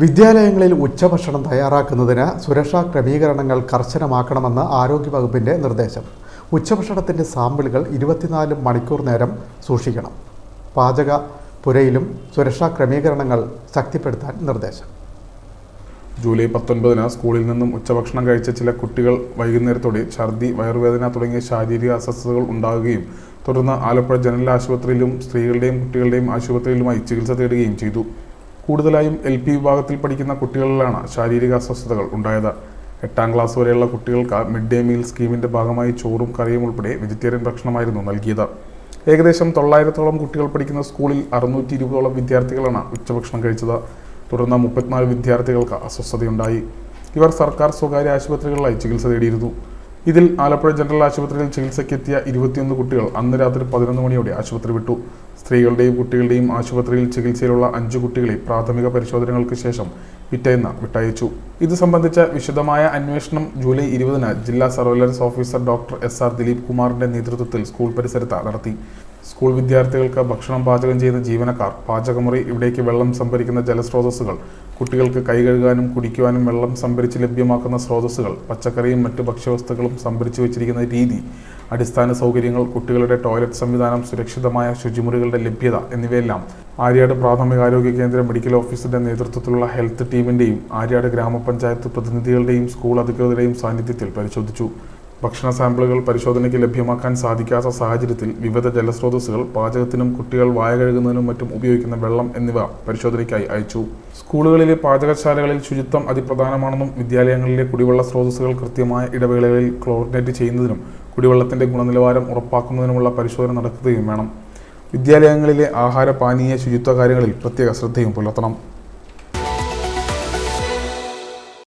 വിദ്യാലയങ്ങളിൽ ഉച്ചഭക്ഷണം തയ്യാറാക്കുന്നതിന് സുരക്ഷാ ക്രമീകരണങ്ങൾ കർശനമാക്കണമെന്ന് ആരോഗ്യവകുപ്പിന്റെ നിർദ്ദേശം. ഉച്ചഭക്ഷണത്തിന്റെ സാമ്പിളുകൾ ഇരുപത്തിനാല് മണിക്കൂർ നേരം സൂക്ഷിക്കണം. പാചക പുരയിലും സുരക്ഷാ ക്രമീകരണങ്ങൾ ശക്തിപ്പെടുത്താൻ നിർദ്ദേശം. ജൂലൈ പത്തൊൻപതിന് സ്കൂളിൽ നിന്നും ഉച്ചഭക്ഷണം കഴിച്ച ചില കുട്ടികൾ വൈകുന്നേരത്തോടെ ഛർദി വയറുവേദന തുടങ്ങിയ ശാരീരിക അസ്വസ്ഥതകൾ ഉണ്ടാകുകയും തുടർന്ന് ആലപ്പുഴ ജനറൽ ആശുപത്രിയിലും സ്ത്രീകളുടെയും കുട്ടികളുടെയും ആശുപത്രിയിലുമായി ചികിത്സ തേടുകയും ചെയ്തു. കൂടുതലായും എൽ പി വിഭാഗത്തിൽ പഠിക്കുന്ന കുട്ടികളിലാണ് ശാരീരിക അസ്വസ്ഥതകൾ ഉണ്ടായത്. എട്ടാം ക്ലാസ് വരെയുള്ള കുട്ടികൾക്ക് മിഡ് ഡേ മീൽ സ്കീമിന്റെ ഭാഗമായി ചോറും കറിയും ഉൾപ്പെടെ വെജിറ്റേറിയൻ ഭക്ഷണമായിരുന്നു നൽകിയത്. ഏകദേശം തൊള്ളായിരത്തോളം കുട്ടികൾ പഠിക്കുന്ന സ്കൂളിൽ അറുന്നൂറ്റി ഇരുപതോളം വിദ്യാർത്ഥികളാണ് ഉച്ചഭക്ഷണം കഴിച്ചത്. തുടർന്ന് മുപ്പത്തിനാല് വിദ്യാർത്ഥികൾക്ക് അസ്വസ്ഥതയുണ്ടായി. ഇവർ സർക്കാർ സ്വകാര്യ ആശുപത്രികളിലായി ചികിത്സ തേടിയിരുന്നു. ഇതിൽ ആലപ്പുഴ ജനറൽ ആശുപത്രിയിൽ ചികിത്സയ്ക്കെത്തിയ ഇരുപത്തിയൊന്ന് കുട്ടികൾ അന്ന് രാത്രി പതിനൊന്ന് മണിയോടെ ആശുപത്രി വിട്ടു. സ്ത്രീകളുടെയും കുട്ടികളുടെയും ആശുപത്രിയിൽ ചികിത്സയിലുള്ള അഞ്ചു കുട്ടികളെ പ്രാഥമിക പരിശോധനകൾക്ക് ശേഷം പിറ്റേന്ന് വിട്ടയച്ചു. ഇത് സംബന്ധിച്ച വിശദമായ അന്വേഷണം ജൂലൈ ഇരുപതിന് ജില്ലാ surveillance officer doctor S R Dileep കുമാറിന്റെ നേതൃത്വത്തിൽ സ്കൂൾ പരിസരത്ത് നടത്തി. സ്കൂൾ വിദ്യാർത്ഥികൾക്ക് ഭക്ഷണം പാചകം ചെയ്യുന്ന ജീവനക്കാർ പാചകമുറി ഇവിടേക്ക് വെള്ളം സംഭരിക്കുന്ന ജലസ്രോതസ്സുകൾ കുട്ടികൾക്ക് കൈ കഴുകാനും കുടിക്കുവാനും വെള്ളം സംഭരിച്ച് ലഭ്യമാക്കുന്ന സ്രോതസ്സുകൾ പച്ചക്കറിയും മറ്റു ഭക്ഷ്യവസ്തുക്കളും സംഭരിച്ചു വെച്ചിരിക്കുന്ന രീതി അടിസ്ഥാന സൗകര്യങ്ങൾ കുട്ടികളുടെ ടോയ്ലറ്റ് സംവിധാനം സുരക്ഷിതമായ ശുചിമുറികളുടെ ലഭ്യത എന്നിവയെല്ലാം ആര്യാട് പ്രാഥമികാരോഗ്യ കേന്ദ്ര മെഡിക്കൽ ഓഫീസറുടെ നേതൃത്വത്തിലുള്ള ഹെൽത്ത് ടീമിന്റെയും ആര്യാട് ഗ്രാമപഞ്ചായത്ത് പ്രതിനിധികളുടെയും സ്കൂൾ അധികൃതരുടെയും സാന്നിധ്യത്തിൽ പരിശോധിച്ചു. ഭക്ഷണ സാമ്പിളുകൾ പരിശോധനയ്ക്ക് ലഭ്യമാക്കാൻ സാധിക്കാത്ത സാഹചര്യത്തിൽ വിവിധ ജലസ്രോതസ്സുകൾ പാചകത്തിനും കുട്ടികൾ വായ കഴുകുന്നതിനും മറ്റും ഉപയോഗിക്കുന്ന വെള്ളം എന്നിവ പരിശോധനയ്ക്കായി അയച്ചു. സ്കൂളുകളിലെ പാചകശാലകളിൽ ശുചിത്വം അതിപ്രധാനമാണെന്നും വിദ്യാലയങ്ങളിലെ കുടിവെള്ള സ്രോതസ്സുകൾ കൃത്യമായ ഇടവേളകളിൽ ക്ലോറിനേറ്റ് ചെയ്യുന്നതിനും കുടിവെള്ളത്തിന്റെ ഗുണനിലവാരം ഉറപ്പാക്കുന്നതിനുമുള്ള പരിശോധന നടക്കുകയും വേണം. വിദ്യാലയങ്ങളിലെ ആഹാര പാനീയ ശുചിത്വ കാര്യങ്ങളിൽ പ്രത്യേക ശ്രദ്ധയും പുലർത്തണം.